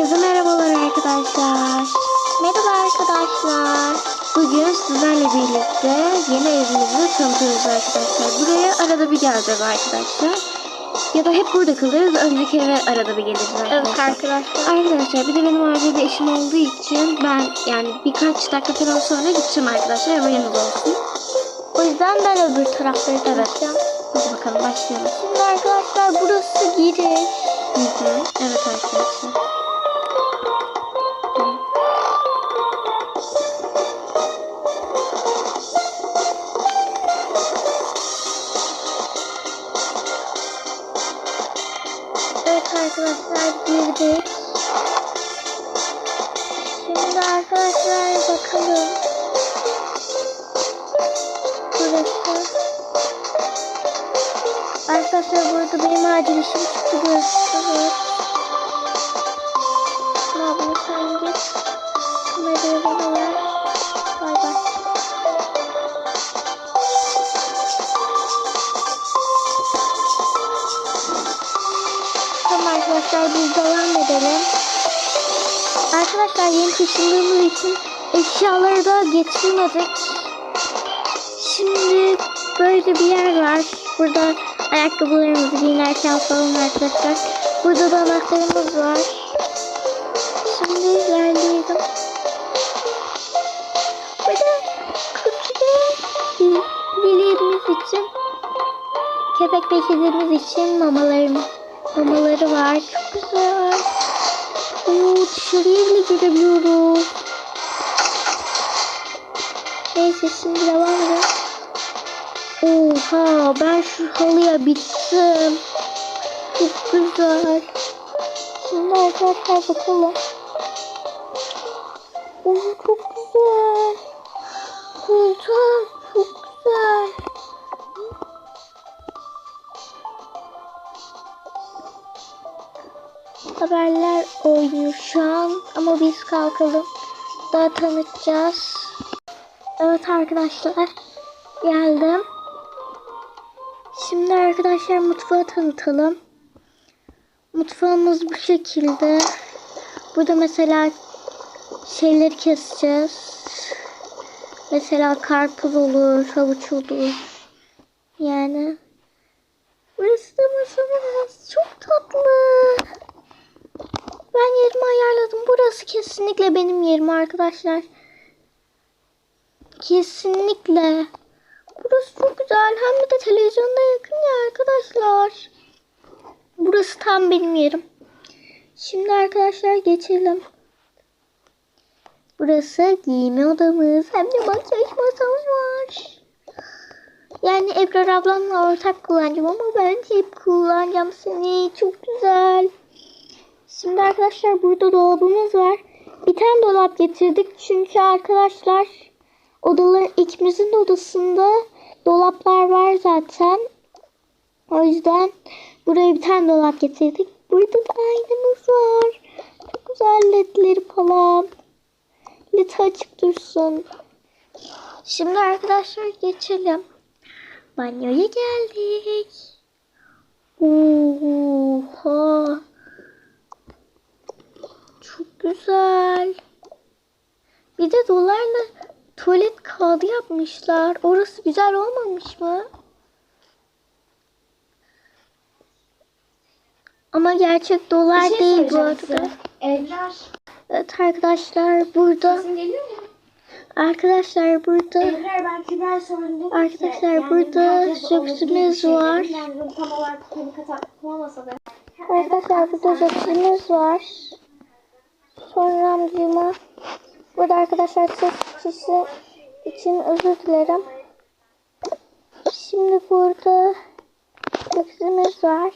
Herkese merhabalar arkadaşlar. Merhaba arkadaşlar. Bugün sizlerle birlikte yeni evimizi tanıtıyoruz arkadaşlar. Buraya arada bir geleceğiz arkadaşlar. Ya da hep burada kalırız. Önceki eve arada bir geliriz arkadaşlar. Evet arkadaşlar. Arkadaşlar bir de benim acil bir işim olduğu için ben yani birkaç dakika falan sonra gideceğim arkadaşlar. Haberiniz olsun. O yüzden ben öbür tarafları Evet. tanıtacağım. Hadi bakalım başlayalım. Şimdi arkadaşlar burası giriş. Hı hı. Evet arkadaşlar. Arkadaşlar girdik. Şimdi arkadaşlar bakalım. Burası. Arkadaşlar burada benim acil işim çıktı görüşürüz. Abla sen git. Kamerayı bana ver. Bay bay. Arkadaşlar biz devam edelim. Arkadaşlar yeni taşındığımız için eşyaları da getirmedik. Şimdi böyle bir yer var. Burada ayakkabılarımızı giyinirken falan arkadaşlar. Burada da anahtarımız var. Şimdi ilerleyelim. Burada küçük dileğimiz için köpek ve için mamalarımız mamaları var. Çok güzel. Oo, dışarıya bile girebiliyoruz. Neyse şimdi devam edelim. Oha ben şu halıya bittim. Çok güzel. Şimdi arkadaşlar bakalım. Oo, çok güzel. Güzel. Haberler oynuyor şu an ama biz kalkalım. Daha tanıtacağız. Evet arkadaşlar geldim. Şimdi arkadaşlar mutfağı tanıtalım. Mutfağımız bu şekilde. Burada mesela şeyleri keseceğiz. Mesela karpuz olur, havuç olur. Yani burası da masamız. Çok tatlı. Ben yerimi ayarladım. Burası kesinlikle benim yerim arkadaşlar. Kesinlikle. Burası çok güzel. Hem de televizyonda yakın ya arkadaşlar. Burası tam benim yerim. Şimdi arkadaşlar geçelim. Burası giyinme odamız. Hem de makyaj masamız var. Yani Ebrar ablamla ortak kullanacağım ama ben hep kullanacağım seni. Çok güzel. Şimdi arkadaşlar burada dolabımız var. Bir tane dolap getirdik çünkü arkadaşlar odaların ikimizin de odasında dolaplar var zaten. O yüzden buraya bir tane dolap getirdik. Burada da aynamız var. Çok güzel ledleri falan. Led açık dursun. Şimdi arkadaşlar geçelim. Banyoya geldik. Oha. Çok güzel. Bir de dolarla tuvalet kağıdı yapmışlar. Orası güzel olmamış mı? Ama gerçek dolar şey değil bu arada. Evler Evet arkadaşlar burada. sesin geliyor mu? Arkadaşlar burada. Evler ben Kübra sordum. Arkadaşlar, burada jöksümüz var. Yani tam olarak konu katmamasa da. Arkadaşlar burada jacuzzi'miz var. Sonra amcıma. Burada arkadaşlar ses için özür dilerim. Şimdi burada jacuzzi'miz var.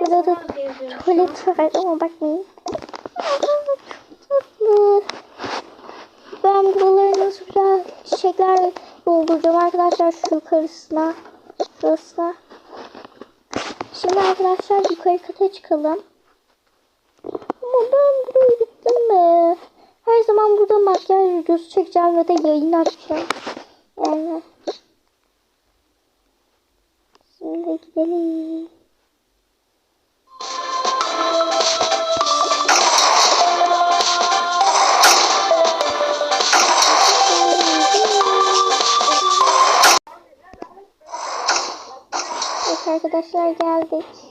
Burada da tuvalet var ama bakmayın. Ben buraları nasıl güzel çiçekler dolduracağım arkadaşlar şu yukarısına. Şurasına. Şimdi arkadaşlar yukarı kata çıkalım. Ama ben mi? Her zaman burada makyaj videosu çekeceğim ve de yayın açacağım. Yani. Şimdi gidelim. Arkadaşlar geldik.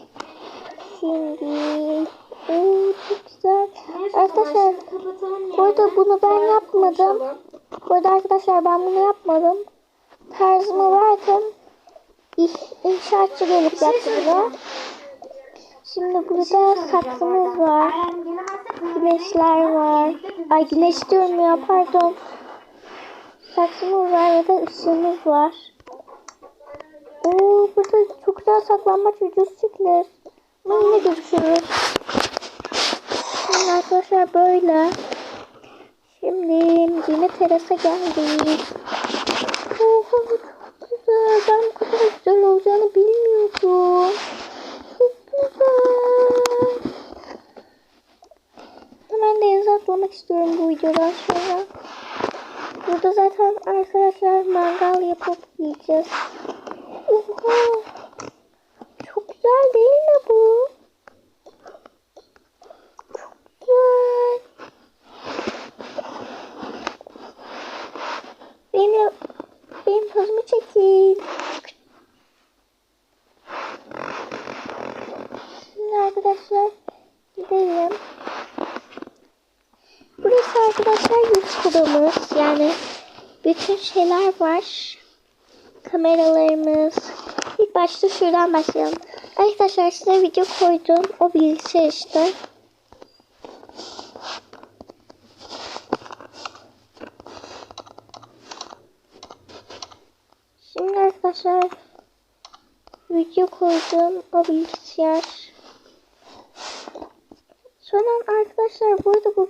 Bunu ben yapmadım. Bu arada arkadaşlar ben bunu yapmadım. Tarzımı verdim. İş, inşaatçı gelip yaptı bunu. Şimdi burada saksımız var. Güneşler var. Ay güneş diyorum ya pardon. Saksımız var ya da ışığımız var. Oo burada çok güzel saklanmaç videosu çekilir. Ama yine görüşürüz. Şimdi arkadaşlar böyle. Şimdi yine terasa geldik. Oha çok güzel. Ben bu kadar güzel olacağını bilmiyordum. Çok güzel. Hemen denize atlamak istiyorum bu videodan sonra. Burada zaten arkadaşlar mangal yapıp yiyeceğiz. Oha. Çok güzel değil mi bu? Çok güzel. Benim, benim pozumu çekin. Şimdi arkadaşlar gidelim. Burası arkadaşlar YouTube'umuz. Yani bütün şeyler var. Kameralarımız. İlk başta şuradan başlayalım. Arkadaşlar size video koydum. O bilgisayar işte. Şimdi arkadaşlar video koydum. O bilgisayar. Sonra arkadaşlar burada bu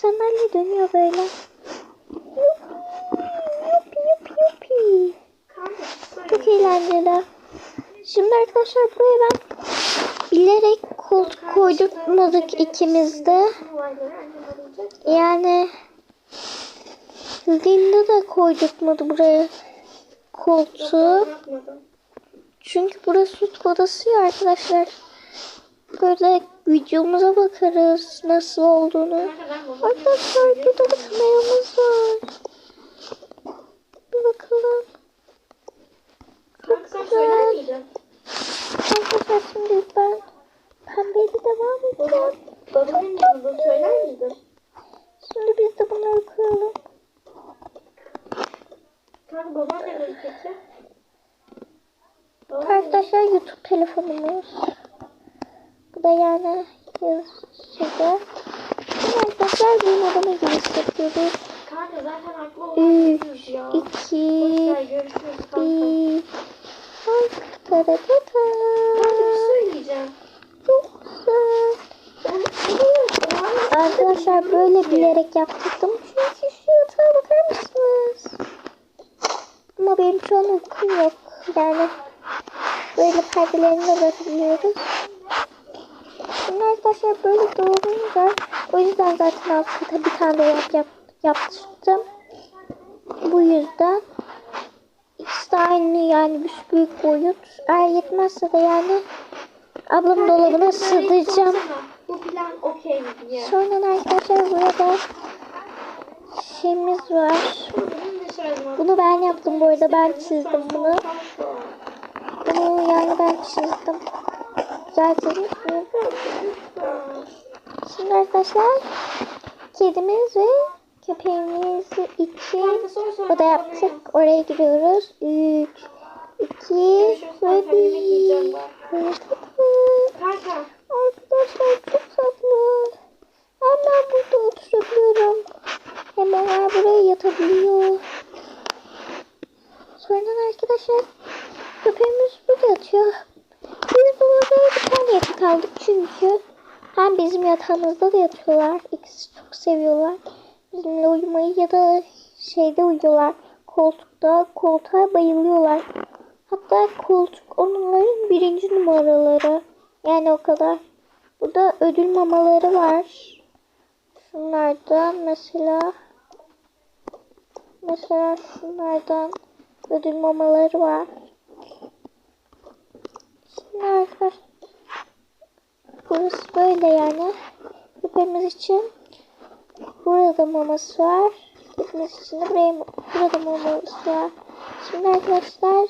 sandalye dönüyor böyle. Eğlenceli. Şimdi arkadaşlar buraya ben bilerek koltuk koydurtmadık ikimiz de. Yani Linda da koydurtmadı buraya koltuğu. Çünkü burası süt odası ya arkadaşlar. Böyle videomuza bakarız nasıl olduğunu. Arkadaşlar burada da kameramız var. Bir bakalım. Kalksam söyler miydin? Arkadaşlar şimdi ben pembeyle devam edeceğim. Babamın yanında söyler miydin? Şimdi biz de bunları kıralım. Kanka baban ne gelecekti? Arkadaşlar YouTube telefonumuz. Bu da yani yazıcıda. Arkadaşlar bizim odamız gibi Kanka zaten aklı olan ya. 2, 1. Tara ta ta. Bir söyleyeceğim. Çok güzel. Arkadaşlar böyle bilerek yaptım. Çünkü şu yatağa bakar mısınız? Ama benim şu an uykum yok. Yani böyle perdelerini de bakabiliyoruz. Şimdi arkadaşlar böyle doğrunca o yüzden zaten alt bir tane yap, yap, yaptırdım. Bu yüzden de aynı yani büyük, büyük boyut. Eğer yetmezse de yani ablamın dolabına sığdıracağım. Bu plan okey diye. Sonra arkadaşlar burada şeyimiz var. Da Bunu ben yaptım bu arada. Ben çizdim bunu. Bunu yani ben çizdim. Düzeltelim. Şimdi arkadaşlar kedimiz ve köpeğimiz için oda yaptık. Oraya gidiyoruz. 3, 2 ve 1. Kanka. Arkadaşlar çok tatlı. Hemen burada oturabiliyorum. Hem onlar buraya yatabiliyor. Sonra arkadaşlar köpeğimiz burada yatıyor. Biz burada bir tane yatak aldık çünkü hem bizim yatağımızda da yatıyorlar. İkisi çok seviyorlar. Bizimle uyumayı ya da şeyde uyuyorlar. Koltukta, koltuğa bayılıyorlar. Hatta koltuk onların birinci numaraları. Yani o kadar. Burada ödül mamaları var. Şunlardan mesela mesela şunlardan ödül mamaları var. Şimdi arkadaşlar burası böyle yani. Köpeğimiz için burada maması var. Köpeğimiz için de buraya burada maması var. Şimdi arkadaşlar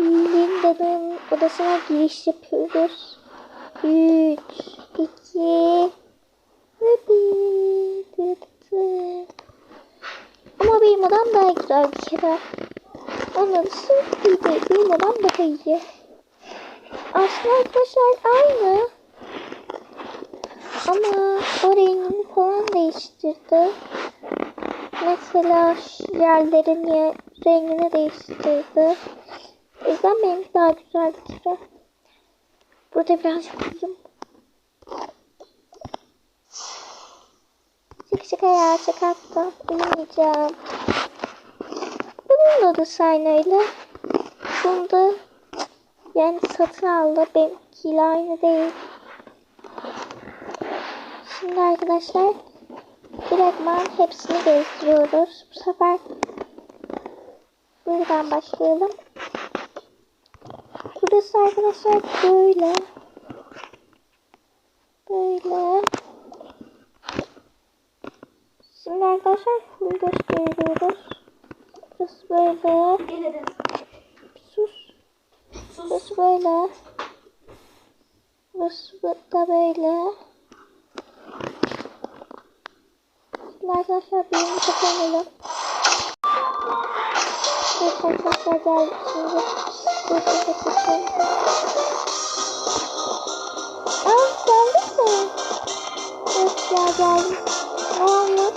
Linda'nın odasına giriş yapıyoruz. 3, 2 ve 1. Tı tı tı. Ama benim odam daha güzel bir kere. Onun sırf iyiydi. Benim odam daha iyi. Aslında arkadaşlar aynı. Ama o falan değiştirdi. Mesela yerlerin ye- rengini değiştirdi. O yüzden benimki daha güzel kere. Burada birazcık uyuyayım. Şaka şaka ya şaka yaptım. Uyumayacağım. Bunun da aynı öyle. Bunda yani satın aldı. Benimkiyle aynı değil. Şimdi arkadaşlar direktman hepsini gezdiriyoruz. Bu sefer buradan başlayalım. Burası arkadaşlar böyle. Böyle. Şimdi arkadaşlar full gösteriyoruz. Burası böyle. Sus. Sus. Burası böyle. Burası da böyle. Şimdi arkadaşlar birini kapatalım. Evet arkadaşlar geldik şimdi. Burası da kapatalım. Aa geldik mi? Evet ya geldik. Ne olmuş?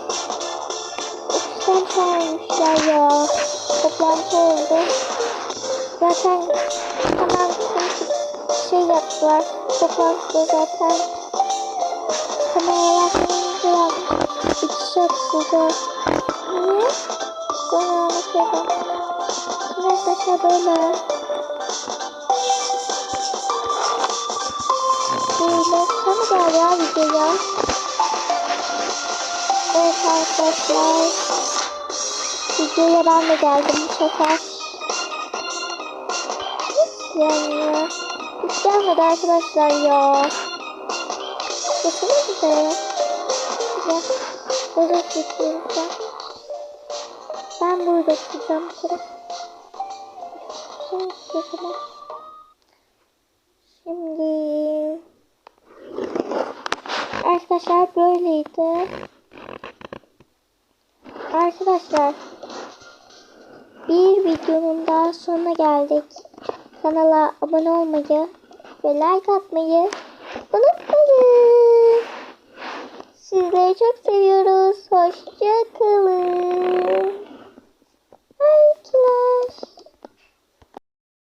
Ofisten çağırmışlar ya. Toplantı oldu. Zaten hemen şey yaptılar. Toplantıda zaten kameralar falan yapmış. Açıldı. Niye? Sonra anlatıyorum. Şimdi arkadaşlar böyle. Böyle. Sana gel ya videoya. Evet arkadaşlar. Videoya ben de geldim bu sefer. Yani ya. Hiç gelmedi arkadaşlar ya. Kesin bize ya. Ya. Burada tutacağım. Ben burada tutacağım bir kere. Şimdi arkadaşlar böyleydi. Arkadaşlar bir videonun daha sonuna geldik. Kanala abone olmayı ve like atmayı çok seviyoruz. Hoşçakalın.